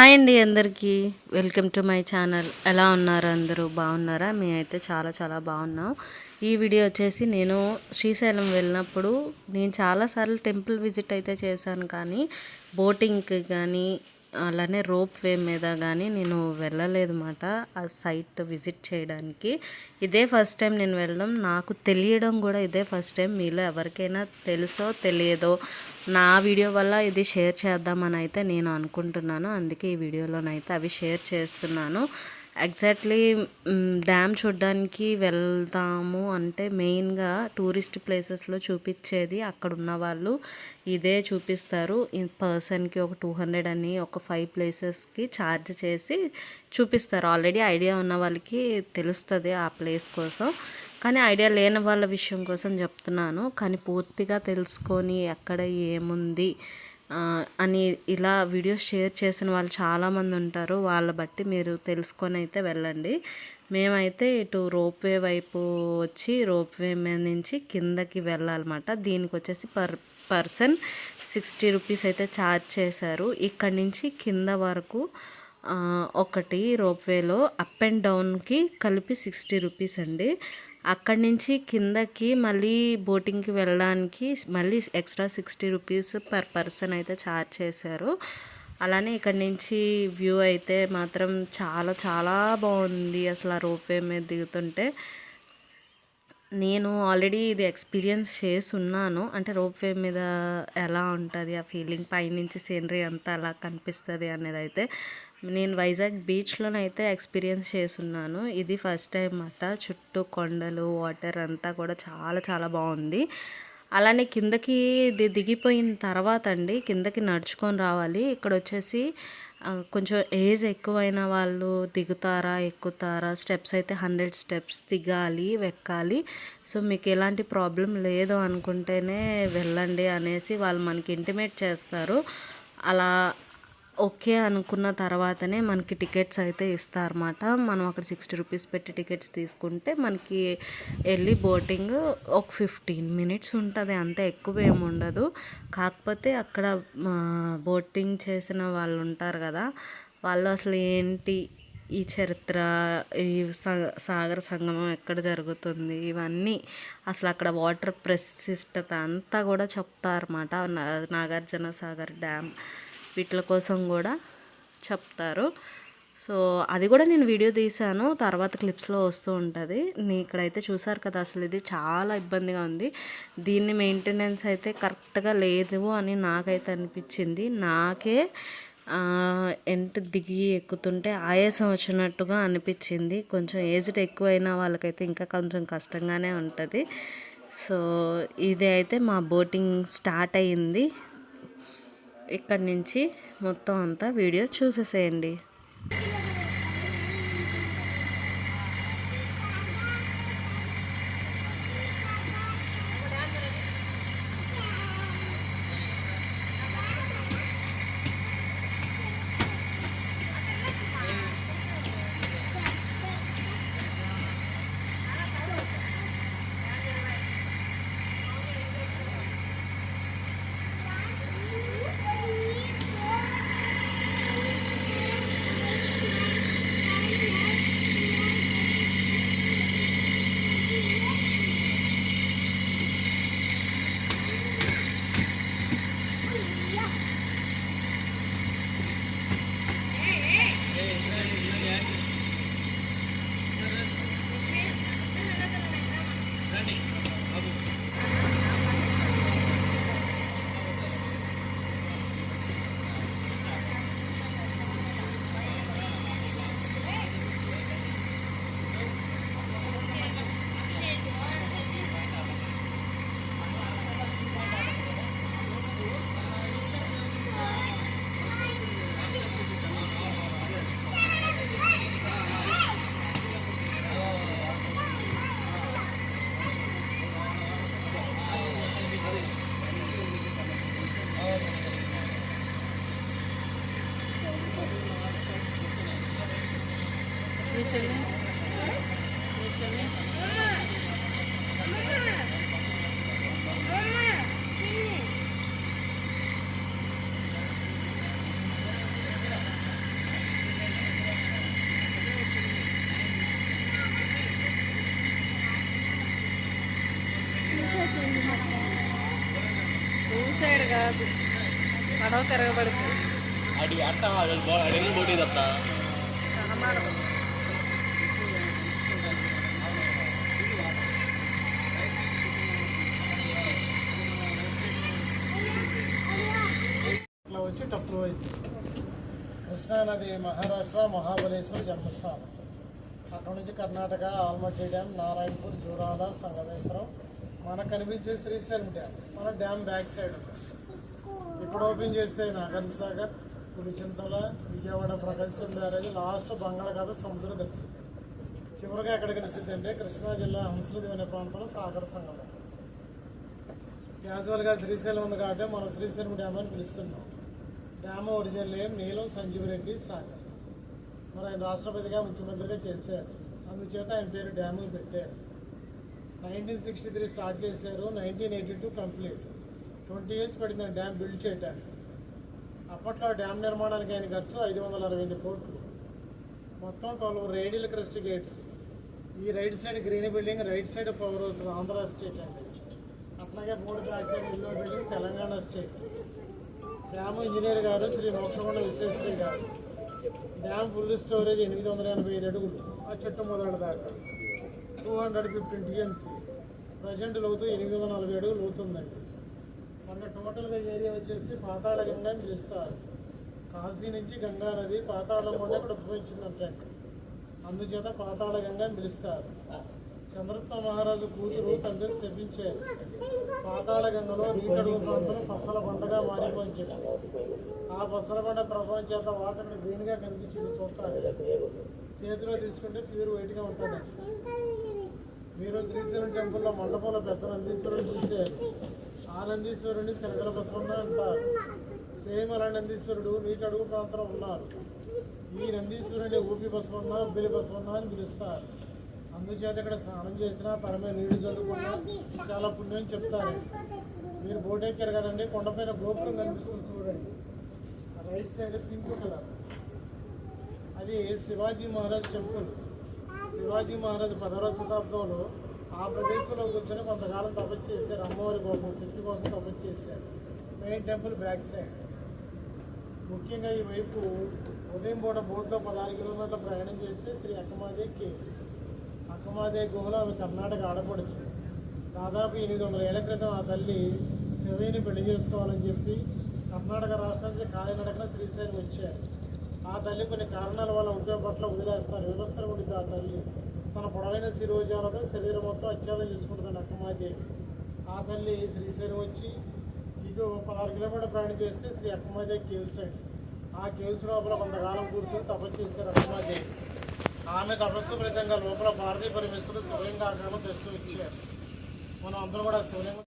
Hi అండి అందరికీ. Welcome to my channel. ఎలా ఉన్నారు అందరూ? బాగున్నారా? మేమైతే చాలా చాలా బాగున్నాం. ఈ వీడియో వచ్చేసి నేను శ్రీశైలం వెళ్ళినప్పుడు నేను చాలాసార్లు టెంపుల్ విజిట్ అయితే చేశాను కానీ బోటింగ్కి కానీ అలానే రోప్ వే మీద కానీ నేను వెళ్ళలేదు అనమాట ఆ సైట్ విజిట్ చేయడానికి. ఇదే ఫస్ట్ టైం నేను వెళ్ళడం. నాకు తెలియడం కూడా ఇదే ఫస్ట్ టైం. మీలో ఎవరికైనా తెలుసో తెలియదో నా వీడియో వల్ల ఇది షేర్ చేద్దామని అయితే నేను అనుకుంటున్నాను. అందుకే ఈ వీడియోలోనైతే అవి షేర్ చేస్తున్నాను. ఎగ్జాక్ట్లీ డ్యామ్ చూడడానికి వెళ్తాము అంటే మెయిన్గా టూరిస్ట్ ప్లేసెస్లో చూపించేది అక్కడ ఉన్న వాళ్ళు. ఇదే చూపిస్తారు. పర్సన్కి ఒక టూ హండ్రెడ్ అని ఒక ఫైవ్ ప్లేసెస్కి ఛార్జ్ చేసి చూపిస్తారు. ఆల్రెడీ ఐడియా ఉన్న వాళ్ళకి తెలుస్తుంది ఆ ప్లేస్ కోసం. కానీ ఐడియా లేని వాళ్ళ విషయం కోసం చెప్తున్నాను. కానీ పూర్తిగా తెలుసుకొని ఎక్కడ ఏముంది అని ఇలా వీడియోస్ షేర్ చేసిన వాళ్ళు చాలామంది ఉంటారు. వాళ్ళ బట్టి మీరు తెలుసుకొని అయితే వెళ్ళండి. మేమైతే ఇటు రోప్వే వైపు వచ్చి రోప్వే మీద నుంచి కిందకి వెళ్ళాలన్నమాట. దీనికి వచ్చేసి పర్ పర్సన్ సిక్స్టీ రూపీస్ అయితే ఛార్జ్ చేశారు. ఇక్కడి నుంచి కింద వరకు ఒకటి రోప్వేలో అప్ అండ్ డౌన్కి కలిపి సిక్స్టీ రూపీస్ అండి. అక్కడి నుంచి కిందకి మళ్ళీ బోటింగ్కి వెళ్ళడానికి మళ్ళీ extra sixty rupees per person అయితే ఛార్జ్ చేశారు. అలానే ఇక్కడ నుంచి వ్యూ అయితే మాత్రం చాలా చాలా బాగుంది అసలు ఆ రోప్వే మీద దిగుతుంటే. నేను ఆల్రెడీ ఇది ఎక్స్పీరియన్స్ చేసి ఉన్నాను అంటే రోప్వే మీద ఎలా ఉంటుంది ఆ ఫీలింగ్ పైనుంచి సీనరీ అంతా అలా కనిపిస్తుంది అనేది అయితే నేను వైజాగ్ బీచ్లోనైతే ఎక్స్పీరియన్స్ చేస్తున్నాను. ఇది ఫస్ట్ టైం అన్నమాట చుట్టూ కొండలు వాటర్ అంతా కూడా చాలా చాలా బాగుంది. అలానే కిందకి దిగిపోయిన తర్వాత అండి కిందకి నడుచుకొని రావాలి. ఇక్కడ వచ్చేసి కొంచెం ఏజ్ ఎక్కువైన వాళ్ళు దిగుతారా ఎక్కుతారా? స్టెప్స్ అయితే హండ్రెడ్ స్టెప్స్ దిగాలి వెక్కాలి. సో మీకు ఎలాంటి ప్రాబ్లం లేదు అనుకుంటేనే వెళ్ళండి అనేసి వాళ్ళు మనకి ఇంటిమేట్ చేస్తారు. అలా ఓకే అనుకున్న తర్వాతనే మనకి టికెట్స్ అయితే ఇస్తారన్నమాట. మనం అక్కడ సిక్స్టీ రూపీస్ పెట్టి టికెట్స్ తీసుకుంటే మనకి వెళ్ళి బోటింగ్ ఒక ఫిఫ్టీన్ మినిట్స్ ఉంటుంది అంత ఎక్కువ ఏమి ఉండదు. కాకపోతే అక్కడ బోటింగ్ చేసిన వాళ్ళు ఉంటారు కదా వాళ్ళు అసలు ఏంటి ఈ చరిత్ర ఈ సాగర సంగమం ఎక్కడ జరుగుతుంది ఇవన్నీ అసలు అక్కడ వాటర్ ప్రశిష్టత అంతా కూడా చెప్తారన్నమాట. నాగార్జున సాగర్ డ్యామ్. వీటి కోసం కూడా చెప్తారు. సో అది కూడా నేను వీడియో తీశాను. తర్వాత క్లిప్స్లో వస్తూ ఉంటుంది. నీ ఇక్కడైతే చూసారు కదా అసలు ఇది చాలా ఇబ్బందిగా ఉంది. దీన్ని మెయింటెనెన్స్ అయితే కరెక్ట్గా లేదు అని నాకైతే అనిపించింది. నాకే ఎంత దిగి ఎక్కుతుంటే ఆయాసం వచ్చినట్టుగా అనిపించింది. కొంచెం ఏజ్డ్ ఎక్కువైన వాళ్ళకైతే ఇంకా కొంచెం కష్టంగానే ఉంటుంది. సో ఇది అయితే మా బోటింగ్ స్టార్ట్ అయ్యింది ఇక్కడి నుంచి మొత్తం అంతా వీడియో చూసేసేయండి. சொல்லு நீ சொல்லு సూసైడ్ కాదు పడవ తిరగబడుతుంది అది అర్థం అది పోటీ తప్ప ఇట్లా ఆఫ్ టప్పు కృష్ణానది కృష్ణా నది మహారాష్ట్ర మహాబలేశ్వర జన్మస్థానం. అక్కడ నుంచి కర్ణాటక ఆల్మట్టి డ్యామ్ నారాయణపూర్ జూరాల సంగమేశ్వరం మనకు కనిపించే శ్రీశైలం డ్యామ్. మన డ్యామ్ బ్యాక్ సైడ్ ఉంది. ఇప్పుడు ఓపెన్ చేస్తే నాగర్ సాగర్ పులిచింతల విజయవాడ ప్రకాశం బ్యారేజ్ లాస్ట్ బంగాళాఖాతం సముద్రం కలిసి చివరిగా ఎక్కడ కలిసింది అంటే కృష్ణా జిల్లా హంసలది అనే ప్రాంతంలో సాగర సంగమం. క్యాజువల్గా శ్రీశైలం ఉంది కాబట్టి మనం శ్రీశైలం డ్యామ్ అని పిలుస్తున్నాం. డ్యామ్ ఒరిజినల్ నేమ్ నీలం సంజీవ్ రెడ్డి సాగర్. మరి ఆయన రాష్ట్రపతిగా ముఖ్యమంత్రిగా చేశారు. అందుచేత ఆయన పేరు డ్యామ్ పెట్టారు. నైన్టీన్ సిక్స్టీ త్రీ స్టార్ట్ చేశారు nineteen eighty two complete. Twenty years పడింది ఆ డ్యామ్ బిల్డ్ చేయడానికి అప్పట్లో డ్యామ్ నిర్మాణానికి ఆయన ఖర్చు ఐదు వందల అరవై ఎనిమిది కోట్లు. మొత్తం ట్వెల్వ్ రేడియల్ క్రస్ట్ గేట్స్. ఈ right side green building right side power house Andhra state అండి. అట్లాగే మూడు back ఇల్లో building Telangana state. Dam engineer గారు శ్రీ మోక్షకొండ విశ్వేశ్వరి గారు. డ్యామ్ ఫుల్ స్టోరేజ్ ఎనిమిది వందల ఎనభై ఐదు అడుగులు ఆ చెట్టు మొదలు దాకా two hundred fifteen TMC. Present లోతు ఎనిమిది వందల నలభై అడుగులు లోతుందండి. మన టోటల్గా ఏరియా వచ్చేసి పాతాళ గంగా అని పిలుస్తారు కాశీ నుంచి గంగా నది పాతాళం నుండి అక్కడ ఉద్భవించిందంటే అందుచేత పాతాళ గంగా అని పిలుస్తారు. చంద్రగుప్త మహారాజు కూతురు తండ్రి శపించారు పాతాళ గంగలో నీటడుగు ప్రాంతం పచ్చల పండగా మారిపోయింది ఆ పచ్చల బండ ప్రభావం చేత వాటర్ గ్రీన్గా కనిపించింది చూస్తారు. చేతిలో తీసుకుంటే ప్యూర్ వైట్గా ఉంటుంది. మీరు శ్రీశైలం టెంపుల్లో మండపంలో పెద్ద నందీశ్వరుడు చూస్తే ఆనందీశ్వరుని శంకర బసవన్న అంటారు. సేమ్ అలా నందీశ్వరుడు నీటడుగు ప్రాంతంలో ఉన్నారు. ఈ నందీశ్వరుని ఊపి బసవన్న బిలి బసవన్న అని పిలుస్తారు. అందుచేత ఇక్కడ స్నానం చేసినా పరమే నీళ్ళు చదువుకున్నా చాలా పుణ్యం చెప్తారు. మీరు బోట్ ఎక్కారు కదండి కొండపైన గోపురం కనిపిస్తుంది చూడండి. Right side pink colour. అది శివాజీ మహారాజ్ టెంపుల్. శివాజీ మహారాజ్ పదవ శతాబ్దంలో ఆ ప్రదేశంలో కూర్చొని కొంతకాలం తపస్సు చేశారు. అమ్మవారి కోసం శక్తి కోసం తపస్సు చేశారు. Main temple back side. ముఖ్యంగా ఈ వైపు ఉదయం పూట బోట్లో పదహారు కిలోమీటర్ల ప్రయాణం చేస్తే శ్రీ అక్కమాదే కేవ్స్. అక్కమాదే గుహలో ఆమె కర్ణాటక ఆడపడుచు దాదాపు ఎనిమిది వందల ఏళ్ళ క్రితం ఆ తల్లి శివయ్యని పెళ్ళి చేసుకోవాలని చెప్పి కర్ణాటక రాష్ట్రానికి కాలినడకన శ్రీశైలం వచ్చారు. ఆ తల్లి కొన్ని కారణాల వల్ల ఉద్యోగ పట్ల వదిలేస్తారు. వ్యవస్థలు ఉండింది ఆ తల్లి. తన పొడవైన శిరోజాలతో శరీరం మొత్తం అత్యాధం చేసుకుంటుంది అక్కమాదేవి ఆ తల్లి శ్రీశైలం వచ్చి ఇటు పదహారు కిలోమీటర్ ప్రయాణం చేస్తే శ్రీ అక్కమాదేవి కేవ్స్ అండి ఆ కేవ్స్ లోపల కొంతకాలం కూర్చొని తపస్సు చేశారు అక్కమాదేవి ఆమె తపస్సు ఫలితంగా లోపల భారతీయ పరమేశ్వరుడు శివలింగ ఆకారం దర్శనం ఇచ్చారు మనం అందరం కూడా శివలింగం